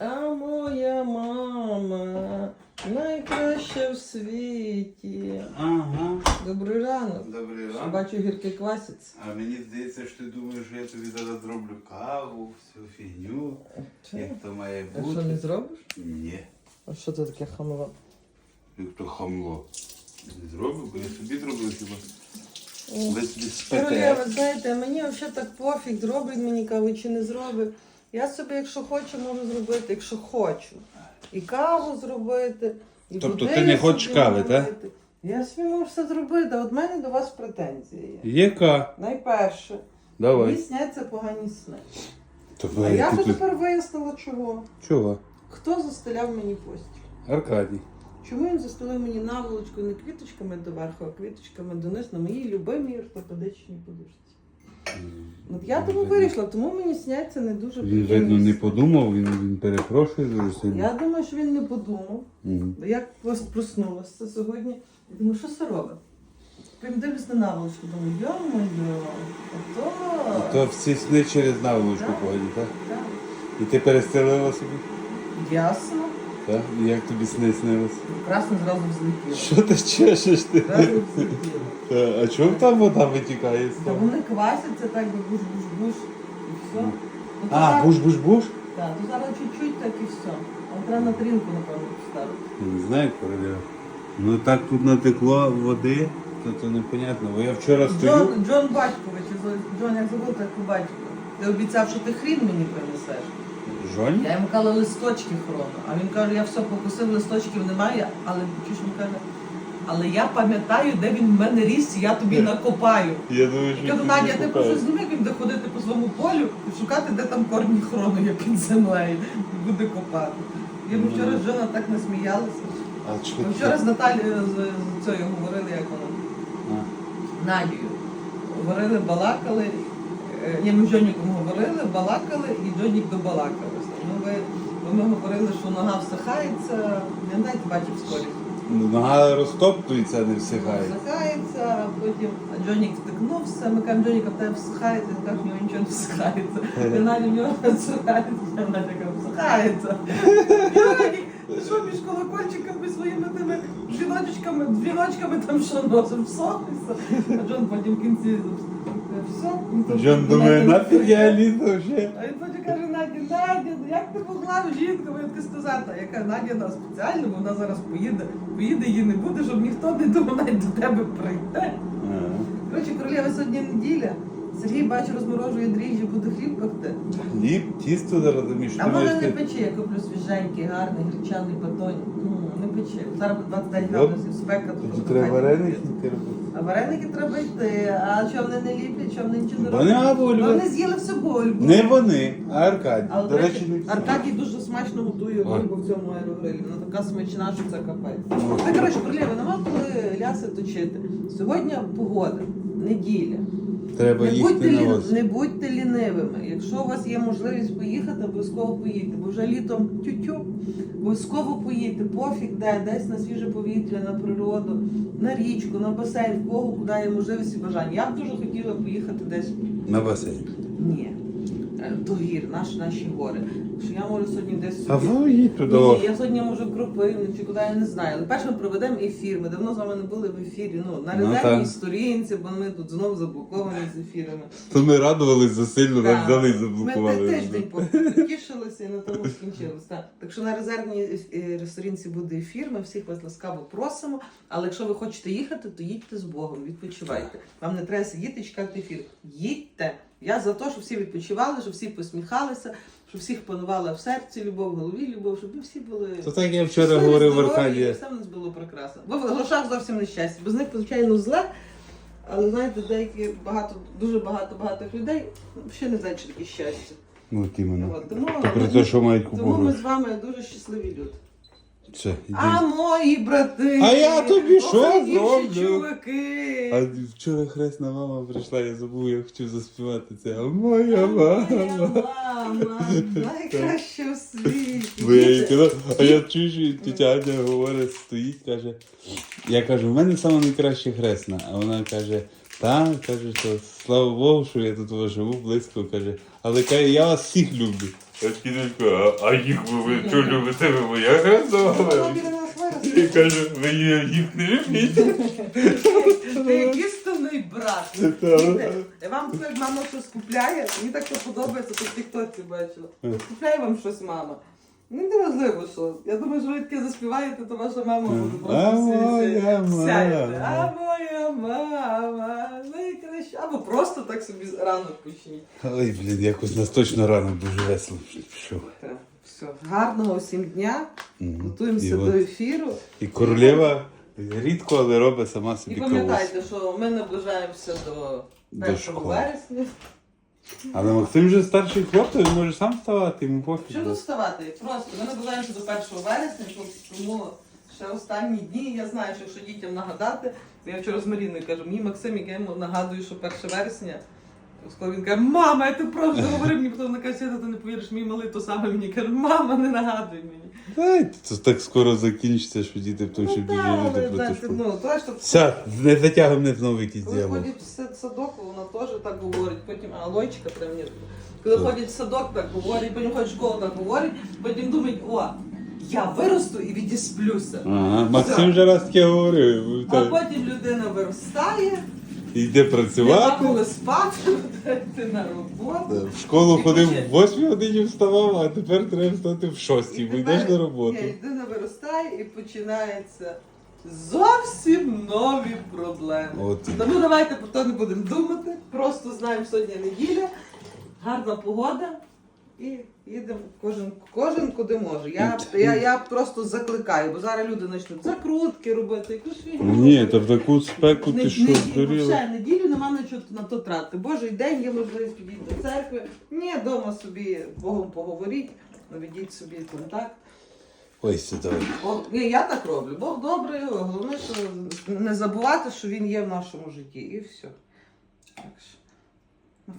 А моя мама найкраща в світі. Ага. Добрий ранок. Добрий ранок. бачу гірки квасяться. А мені здається, що ти думаєш, що я тобі зараз зроблю каву, всю фігню, як то має А що не зробиш? Ні. А що це таке хамло? Як то хамло. Не зроблю, бо я собі зроблю хіба. Ви собі Королева, знаєте, мені взагалі так пофіг, зробить мені каву чи не зробить. Я собі, якщо хочу, можу зробити, якщо хочу. І каву зробити, і Тобто ти не хочеш кави, так? Я собі можу все зробити, а от мене до вас претензії є. Яка? Найперше, мені Давай. сняться погані сни. А я би тут- тепер вияснила чого. Чого? Хто застеляв мені постіль? Аркадій. Чому він застелив мені наволочку не квіточками доверху, а квіточками донизу на моїй любимій ортопедичній подушці? От я тому вирішила, тому мені сняться не дуже Він, видно, не подумав, він, він перепрошує дуже сильно. Я думаю, що він не подумав. Мгм. Бо Я прос- проснулася сьогодні. Я думаю, що це робить? Прям дивлюсь на наволочку, думаю, йо-моє, ото. То всі сни через наволочку Так. погані, так? Так. І ти перестелила собі? Ясно. Так? І як тобі сни снилось? Красно зразу взлетіло. Що ти чешеш ти? Зразу взлетіло. Та, А чому там вода витікає з Та того? вони квасяться так би буш-буш-буш і все. Ну, то А, зараз- буш-буш-буш? Так, то зараз чуть-чуть так і все. А треба на тарілку, напевно, поставити. Я не знаю, королева. Ну так тут натекло води, то це непонятно. Бо я вчора стою. Джон, Джон Батькович, Джон, як забув, так по батьку. Ти обіцяв, що ти хрін мені принесеш. Жонь? Я йому казала листочки хрону. А він каже, я все покусив, листочків немає, але чуєш, він каже, але я пам'ятаю, де він в мене ріс, і я тобі накопаю. Я думаю, що Я кажу, Надя, ти просто знімай, він буде ходити по своєму полю і шукати, де там корні хрону є під землею, і буде копати. Я б вчора з Джона так насміялася. А чого Ми вчора з Наталією з, з цією говорили, як вона. Надію. Говорили, балакали. Е, Ні, ми з Джоніком говорили, балакали і Джонік добалакався. Ну, ви, бо ми говорили, що нога всихається, не знаєте, бачив сторіс. Нога розтоптується, не всихає. Всихається, а потім а Джонік втикнувся, ми кажемо, Джоніка, в тебе всихається, він каже, в нього нічого не всихається. І Надя в нього не всихається, а Надя каже, всихається. Джонік, ти що між колокольчиками своїми тими дзвіночками, дзвіночками там що носив, всохнешся. А Джон потім в кінці все. Джон думає, нафіг я лізу вже. а він потім каже, Наді, Надя, ну як ти могла жінку таке сказати? Яка Надя на спеціально, вона зараз поїде, поїде, її не буде, щоб ніхто не думав навіть до тебе прийде. Коротше, королева сьогодні неділя. Сергій бачу, розморожує дріжджі, буде хліб пекти. Хліб, тісто зараз розумієш, А може не пече, я куплю свіженький, гарний, гречаний батон. Ну, не пече. Зараз буде 29 градусів спека. треба вареники робити. А вареники треба йти. А що вони не ліплять, що вони нічого не Вони роблять? або Вони з'їли всю бульбу. Не вони, а Аркадій. Але, До речі, не всі. Аркадій дуже смачно готує бульбу в цьому аерогрилі. Вона така смачна, що це капець. Ну, Та коротше, королева, нема коли ляси точити. Сьогодні погода, неділя. Треба Не будьте, на ось. не будьте лінивими. Якщо у вас є можливість поїхати, обов'язково поїдьте. Бо вже літом тютю, обов'язково поїдьте. Пофіг де, десь на свіже повітря, на природу, на річку, на басейн, в кого куди є можливість і бажання. Я б дуже хотіла поїхати десь. На басейн. Ні. Е, До гір, наш, наші гори. Що я можу сьогодні десь А собі- ви їдь туди. Ні, я сьогодні можу в Кропивницю, чи куди я не знаю. Але перше ми проведемо ефір. Ми давно з вами не були в ефірі. Ну, на Ну, резервній так. сторінці, бо ми тут знову заблоковані з ефірами. То ми радувались за сильно, Так. нас взяли і Ми заблокували. тиждень поки тішилися і на тому скінчилось. Так. так що на резервній е, сторінці буде ефір. Ми всіх вас ласкаво просимо. Але якщо ви хочете їхати, то їдьте з Богом, відпочивайте. Вам не треба сидіти і чекати ефір. Їдьте. Я за те, щоб всі відпочивали, щоб всі посміхалися, щоб всіх панувала в серці любов, в голові любов, щоб ми всі були. То так я вчора щасливі, говорив в здорові, і Аркадія. Все в нас було прекрасно. Бо в грошах зовсім не щастя. Без них, звичайно, зле. Але знаєте, деякі багато, дуже багато багатих людей ще не знають, що таке щастя. Ну, от іменно. От, тому, То те, що мають купу тому ми грошей. з вами дуже щасливі люди. Все, іди. А мої брати! А я тобі що охайніші зроблю? чуваки! А вчора хресна мама прийшла, я забув, я хотів заспівати це. А моя Моя мама. мама, найкраща в світі. Бо я їй казав, а я чую, що тітя Аня говорить, стоїть, каже. Я кажу, в мене саме найкраща хресна. А вона каже, так, каже, що слава Богу, що я тут живу близько, каже. Але каже, я вас всіх люблю. А, їх ви, ви що любите, ви моя гроза? біля. І каже, ви їх не любите. Ти якийсь стовний брат. Вам мама щось купляє, мені так це подобається, то в тіктоці бачила. Купляє вам щось мама. Ну, не важливо, що. Я думаю, що ви таке заспіваєте, то ваша мама буде просто моя всі- мама. А моя мама. Або просто так собі ранок почніть. Ой, блін, якось нас точно рано дуже весело пішов. Так, Все. Гарного всім дня. Мгм. Готуємося І до ефіру. І королева рідко, але робить сама І собі каву. пам'ятайте, що ми наближаємося до До 1 школи. вересня. Але Максим вже старший хлопець, він може сам вставати, йому пофіг. Що тут вставати? Просто ми наближаємося до 1 вересня, тому ще останні дні. Я знаю, що якщо дітям нагадати, я вчора з Маріною кажу, мені Максим, я йому нагадую, що 1 вересня. Скоро він каже, мама, я ти просто говори мені, потім вона каже, ти не повіриш, мій малий то саме мені каже, мама, не нагадуй мені. Ай, це так скоро закінчиться, що діти потім ще Ну, більше люди про те, що. ну, то, що Все, не затягуй мене знову якийсь Коли діалог. ходять в сад- садок, вона теж так говорить, потім а Лойчика прям ні. Коли ходять в садок, так говорить, потім ходять в школу, так говорить, потім думають, о, я виросту і відісплюся. Ага, Максим вже раз таке говорив. А так, потім людина виростає, Йде нема працювати. коли спати, йти на роботу. В школу ходив в 8 годині вставав, а тепер треба встати в 6, бо йдеш на роботу. Ні, людина виростає і починається зовсім нові проблеми. От Тому давайте про то не будемо думати. Просто знаємо сьогодні неділя, гарна погода і їдемо кожен, кожен куди може. Я, я, я просто закликаю, бо зараз люди почнуть закрутки робити, якусь фігню. Ні, та в таку спеку ти що здуріла? взагалі, неділю нема на чого на то тратити. Божий день є можливість підійти до церкви. Ні, вдома собі Богом поговоріть, наведіть собі контакт. Ой, сідай. Бог, ні, я так роблю. Бог добрий, головне, що не забувати, що він є в нашому житті. І все. Так що.